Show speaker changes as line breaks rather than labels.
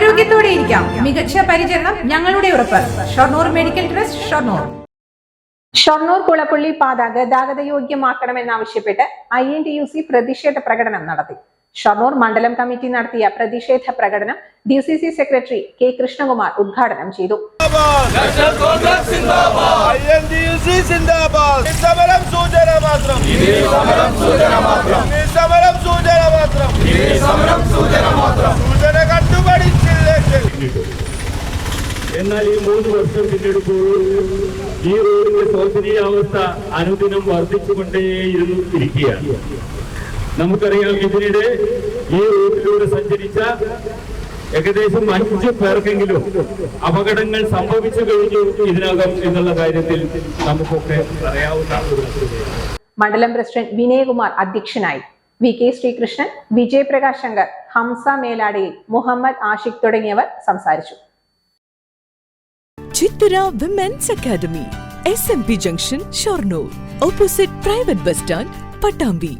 ആരോഗ്യത്തോടെ ഇരിക്കാം. മികച്ച പരിചരണം ഞങ്ങളുടെ ഉറപ്പ്. Shoranur medical trust Shoranur.
Shoranur Kulappully പാത ഗതാഗത യോഗ്യമാക്കണമെന്നാവശ്യപ്പെട്ട് I N T U C പ്രതിഷേധ പ്രകടനം നടത്തി. ഷൊർണൂർ മണ്ഡലം കമ്മിറ്റി നടത്തിയ പ്രതിഷേധ പ്രകടനം D C C secretary K Krishnakumar ഉദ്ഘാടനം ചെയ്തു.
സമരം സൂചന മാത്രം ഈ സമരം സൂചന മാത്രം ഈ സമരം സൂചന മാത്രം ഈ സമരം സൂചന മാത്രം സൂചന
എന്നാൽ ഈ മൂന്ന് വർഷം പിന്നെടുക്കുമ്പോൾ ഈ റോഡിന്റെ ശോചനീയാവസ്ഥ അനുദിനം വർദ്ധിച്ചുകൊണ്ടേയിരുന്നു ഇരിക്കുകയാണ്. നമുക്കറിയാം ഇതിനിടെ ഈ റോഡിലൂടെ സഞ്ചരിച്ച ഏകദേശം അഞ്ച് പേർക്കെങ്കിലും അപകടങ്ങൾ സംഭവിച്ചു കഴിഞ്ഞു ഇതിനകം എന്നുള്ള കാര്യത്തിൽ നമുക്കൊക്കെ പറയാവുന്ന
മണ്ഡലം പ്രസിഡന്റ് വിനയകുമാർ അധ്യക്ഷനായി. വി കെ ശ്രീകൃഷ്ണൻ വിജയപ്രകാശ് ശങ്കർ ഹംസ മേലാടിയിൽ മുഹമ്മദ് ആഷിഖ് തുടങ്ങിയവർ സംസാരിച്ചു.
Chithara women's academy S M P junction Shoranur opposite private bus stand Pattambi